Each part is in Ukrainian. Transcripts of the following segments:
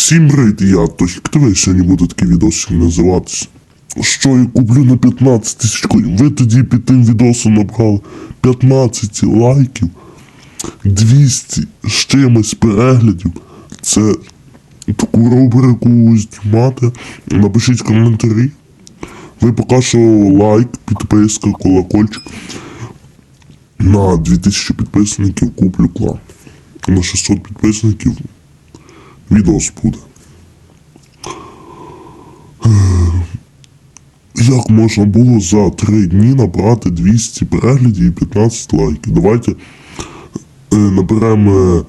Всім привіт, я Тохік ТВ, сьогодні буде такий відосик називатися. Що я куплю на 15 тисяч коїн? Ви тоді під тим відосом набрали 15 лайків, 200 з чимось переглядів. Це таку рубрику знімати. Напишіть коментарі. Ви поки що лайк, підписка, колокольчик. На 2000 підписників куплю клан. На 600 підписників відос буде. Як можна було за 3 дні набрати 200 переглядів і 15 лайків? Давайте е, наберемо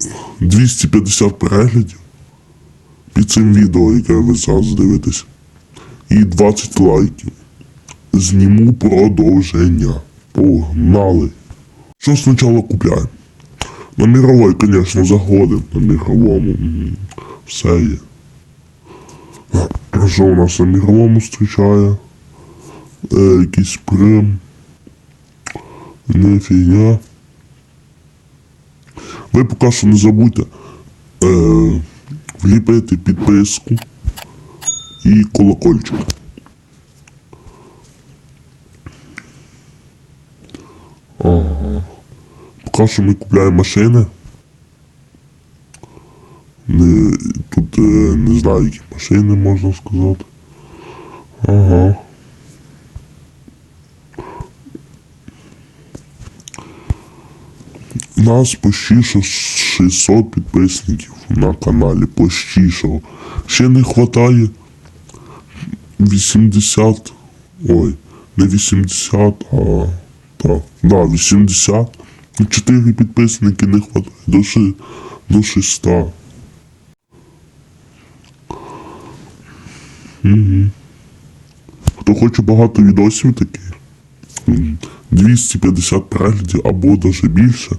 е, 250 переглядів під цим відео, яке ви зараз дивитесь. І 20 лайків. Зніму продовження. Погнали. Що спочатку купляємо? На мировой, конечно, заходим на мировому. Все є. Що у нас на мировому зустрічає? Е, якийсь прим. Не фігня. Ви поки що не забудьте е, вліпити підписку і колокольчик. Поки що ми купляємо машини. Не, тут е, не знаю, які машини можна сказати. Ага. Нас почти 600 підписників на каналі. Почти що. Ще не вистачає 80. Ой, не 80, а. Так, да, 80. 4 підписники не вистачає до, ши- до 600. Угу. Хто хоче багато відосів таких, 250 переглядів або навіть більше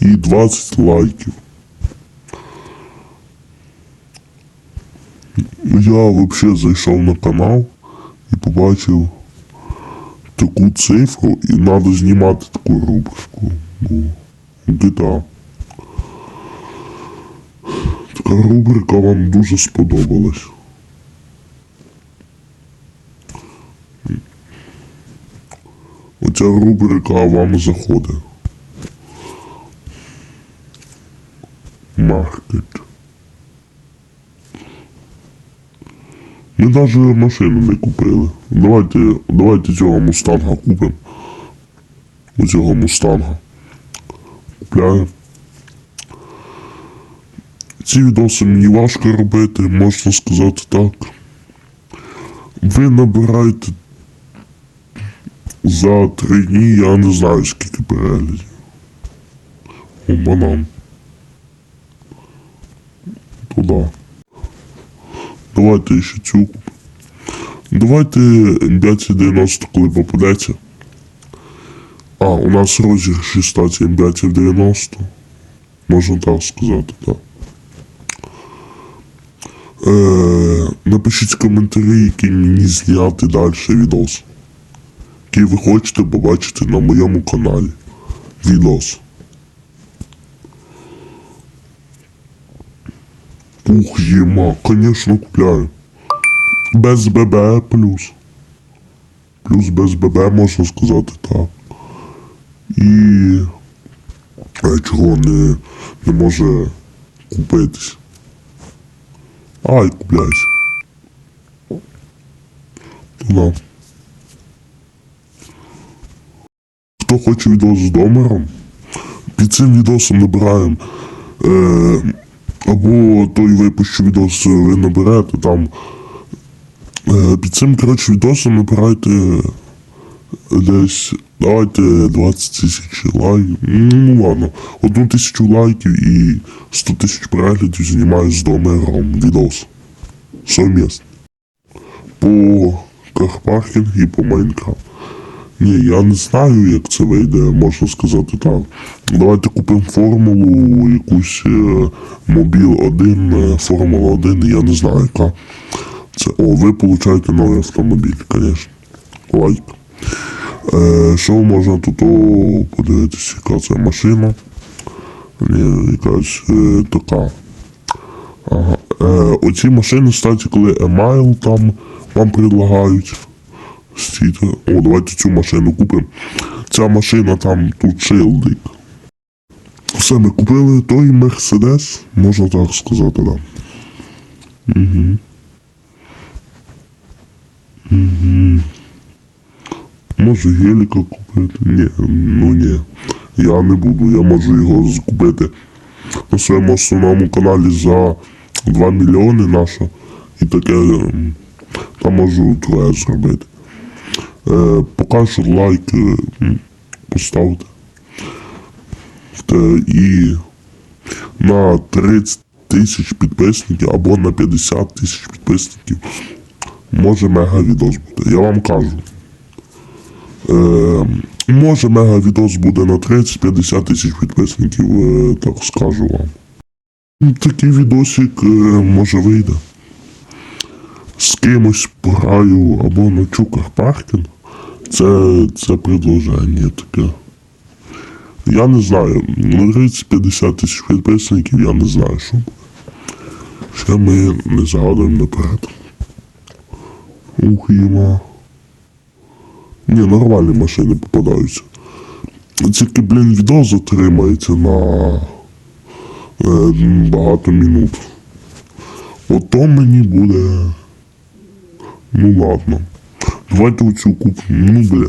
і 20 лайків. Я взагалі зайшов на канал і побачив таку цифру і треба знімати таку рубрику. Ну, GTA. Така рубрика вам дуже сподобалась. Оця рубрика вам заходить. Маркет. Ми навіть машину не купили. Давайте, давайте цього мустанга купимо. Оцього мустанга. Купляємо. Ці відоси мені важко робити, можна сказати так. Ви набираєте за три дні я не знаю скільки переглядів. О, банан. Туда. Давайте ще цю. Давайте 590, коли попадеться. А, у нас розіграші статі 590. Можна так сказати, так. Е, напишіть коментарі, які мені зняти далі відос який ви хочете побачити на моєму каналі. Відос. Ух, єма, конечно, купляю. Без ББ плюс. Плюс без ББ можна сказати так. І а чого не, не може купитись. Ай, купляйся. Туди. Хто хоче відео з домером, під цим відосом набираємо. Е, або той випущу відос ви наберете там. Е, під цим, коротше, відосом набирайте десь. Давайте 20 тисяч лайків. Ну ладно, одну тисячу лайків і 100 тисяч переглядів знімаю з домером відос. Совмісно. По карпаркінг і по Майнкрафт. Ні, я не знаю, як це вийде, можна сказати так. Давайте купимо формулу, якусь е, мобіл 1, е, Формула 1, я не знаю, яка. Це, о, ви получаєте новий автомобіль, звісно. Лайк. Е, що можна тут о, подивитися, яка це машина? Ні, якась е, така. Ага. Е, оці машини, кстати, коли емайл там вам предлагають. Стійте. О, давайте цю машину купимо. Ця машина там тут шилдик. Все, ми купили той Мерседес, можна так сказати, да. Угу. Угу. Може геліка купити? Ні, ну ні. Я не буду, я можу його купити на своєму основному каналі за 2 мільйони наша. І таке ем, там можу троє зробити. Е, поки що лайк поставте. І на 30 тисяч підписників або на 50 тисяч підписників може мега відос буде. Я вам кажу. Е, може мега відос буде на 30-50 тисяч підписників, е, так скажу вам. Такий відосик е, може вийде. З кимось пограю або на чуках паркінг. Це, це предложення таке. Я не знаю, на 30-50 тисяч підписників я не знаю, що. Ще ми не загадуємо наперед. Ух, їма. Ні, нормальні машини попадаються. Тільки, блін, відео затримається на е, багато минут. Ото мені буде. Ну ладно. Давайте оцю купимо. Ну, бля,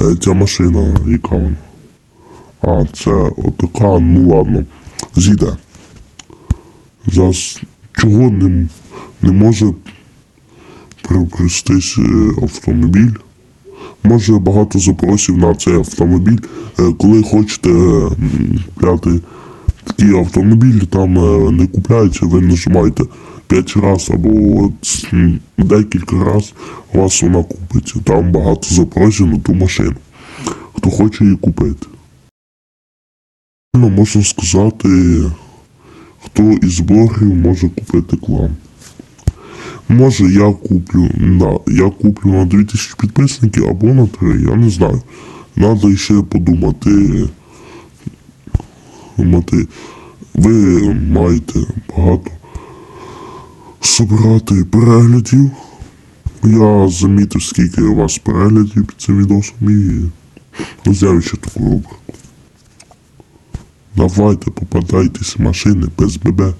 е, ця машина, яка вона. А, це отака, ну ладно. Зійде. Зараз чого не, не може приобрестись е, автомобіль? Може багато запросів на цей автомобіль. Е, Коли хочете купляти такий автомобіль, там не купляється, ви нажимаєте 5 разів або декілька разів вас вона купиться. Там багато запросів на ту машину. Хто хоче її купити. Ну, можна сказати, хто із блогерів може купити клан. Може я куплю, да, я куплю на 2000 підписників або на 3, я не знаю. Надо ще подумати. Думати. Ви маєте багато собрати переглядів. Я замітив, скільки у вас переглядів під цим відосом і взяв ще таку рубрику. Давайте попадайтесь в машини без ББ.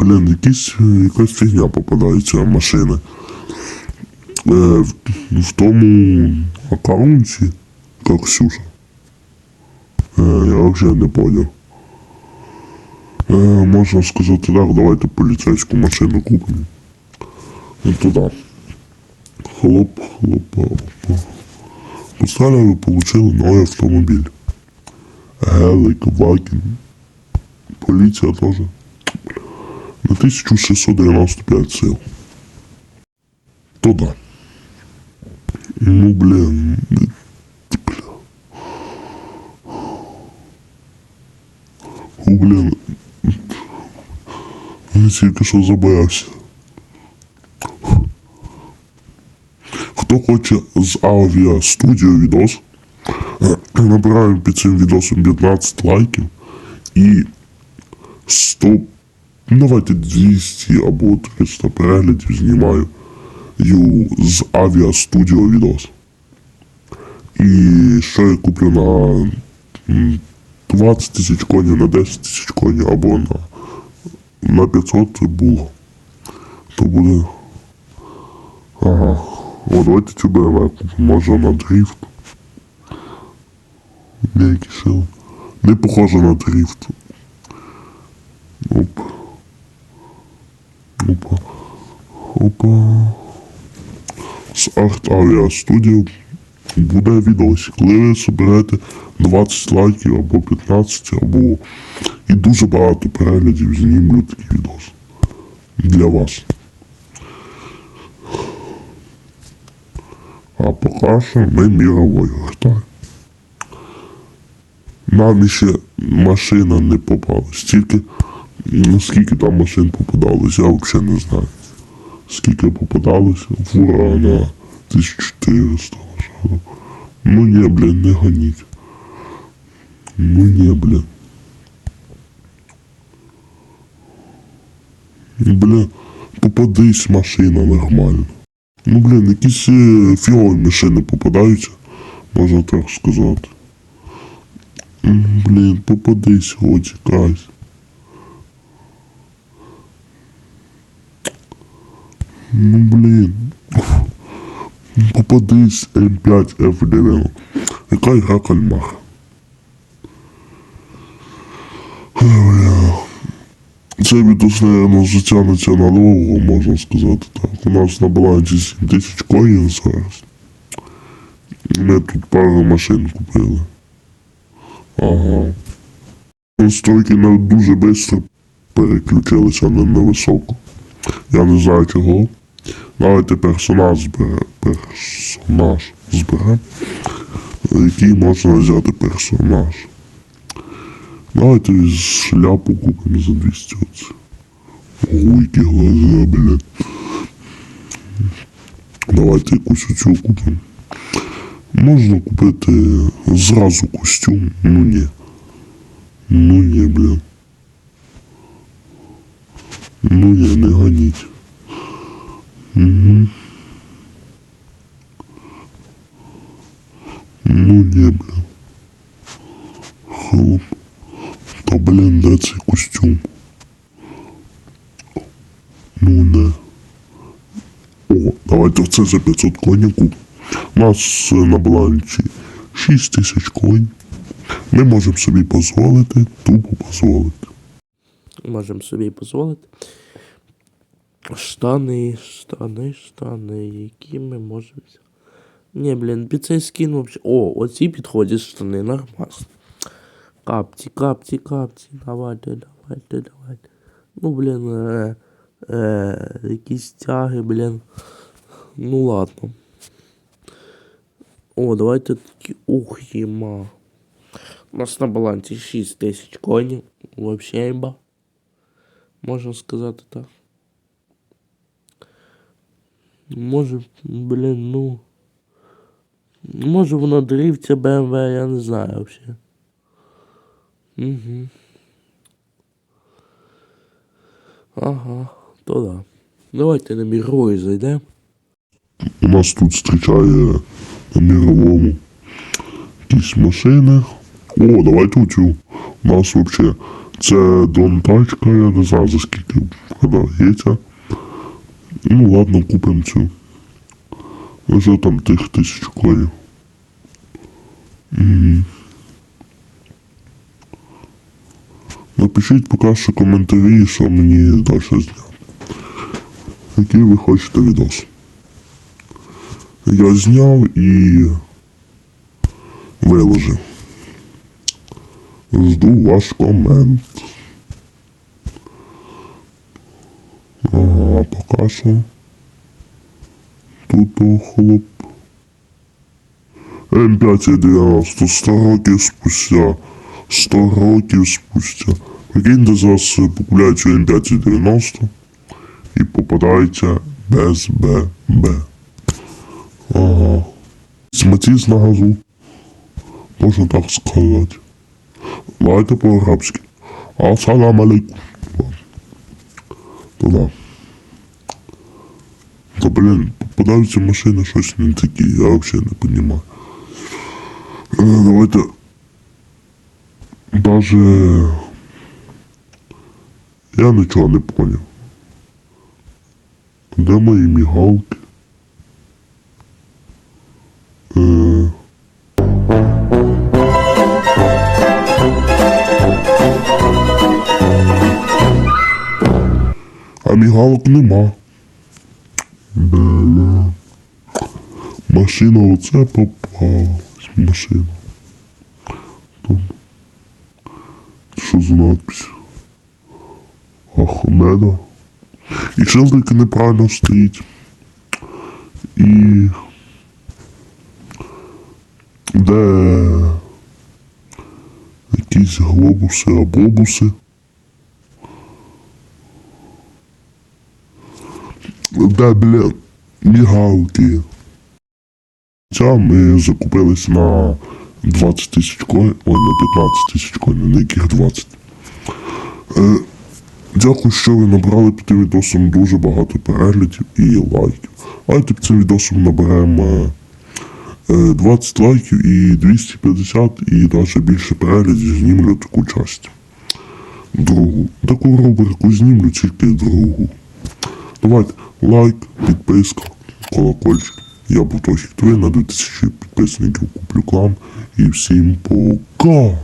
Блін, якісь, якась фігня попадається в машини. Е, в, в тому аккаунті, як Ксюша. Е, я взагалі не понял. Е, можна сказати так, давайте поліцейську машину купимо. Ну туди. Хлоп, хлоп, опа. Поставили, ви получили новий автомобіль. Гелик, Ваген. Поліція теж. На 1695 сил. Туда. Ну, блин. Бля. О, блин. Я тільки що забоявся. Хто хоче з авіастудіо відос, набираємо під цим відосом 15 лайків і 100, ну, давайте 200 або 300 переглядів знімаю з авіастудіо відос. І що я куплю на 20 тисяч конів, на 10 тисяч конів або на, на 500 було. То буде. Ага. О, давайте BMW купимо. Може на дрифт. Деякі сили. Не похоже на дрифт. Оп. Опа. Опа. З Арт Авіа Студіо буде відос. Коли ви соберете 20 лайків або 15, або і дуже багато переглядів знімлю такий відос. Для вас. А поки що ми міровою гортаємо. Нам ще машина не попалась. Тільки ну, скільки там машин попадалось, я взагалі не знаю. Скільки попадалося, фура на 1400. Ну ні, блін, не гоніть. Ну ні, блін. Бля, попадись машина нормально. Ну, блін, якісь е, фігові машини попадаються, можна так сказати. Блін, попадись хоч якась. Ну, блін. Попадись М5 F9. Яка гра кальмар? Ой, бля. Це відос, наверное, затягнеться надовго, можна сказати так. У нас на балансі 7 тисяч коїн зараз. Ми тут пару машин купили. Ага. Настройки на дуже швидко переключилися на невисоку. Я не знаю чого. Давайте персонаж збере. Персонаж збере. Який можна взяти персонаж. Давайте шляпу купимо за 200 оце. Ого, які глаза, блядь. Давайте якусь оцю купимо. Можна купити зразу костюм. Ну ні. Ну ні, блін. Ну ні, не ганіть. Угу. Ну ні, блін. Хлоп. Та блін, цей костюм? Ну не. О, давайте це за 500 коніку. У нас е, на балансі 6 тисяч конь. Ми можемо собі дозволити, тупо дозволити. Можемо собі дозволити. Штани, штани, штани, які ми можемо. Ні, блін, під цей скін вообще. О, оці підходять штани, нормально. Капці, капці, капці, давайте, давайте, давайте. Ну, блін, е, е, якісь тяги, блін. Ну ладно. О, давайте такі. Ух, єма. У нас на балансі 6 тисяч коней. Вообще імба. Можна сказати так. Може, блін, ну. Може воно дрівця BMW, я не знаю вообще. Угу. Ага, то да. Давайте на міровий зайдемо. Нас тут зустрічає на міровому якісь машини. О, давайте оцю. У нас взагалі це дон-тачка, я не знаю за скільки продається. Ну ладно, купимо цю. Вже там тих тисяч коїв. Угу. Напишіть поки що коментарі, що мені далі зняти. Який ви хочете відос. Я зняв і виложив. Жду ваш комент. Ага, поки що. Тут хлоп. М5 90, 100 років спустя. 100 років спустя. Прикиньте, зараз покупляю цю М5 90 і попадається без ББ. Ага. Матіс на газу. Можна так сказати. Давайте по-арабськи. Ассалам алейкум. То да. Та блін, попадаються машини щось не такі, я взагалі не розумію. Е, Давайте. Даже. Я нічого не поняв. Де мої мігалки? Е, А мігалок нема. Бля. Машина оце попалась. Машина. Там. Що за надпись? Ахмеда. І шилдик неправильно стоїть. І. Де якісь глобуси, абобуси. Де, бля, мігалки. Ця ми закупились на 20 тисяч коїн, ой, на 15 тисяч коїн, на яких 20. Е, Дякую, що ви набрали під тим відосом дуже багато переглядів і лайків. Давайте під цим відосом наберемо е, 20 лайків і 250 і навіть більше переглядів знімлю таку часть. Другу. Таку рубрику знімлю тільки другу. Давайте лайк, підписка, колокольчик. Я був Тохік ТВ, на 2000 підписників куплю клам. І всім пока!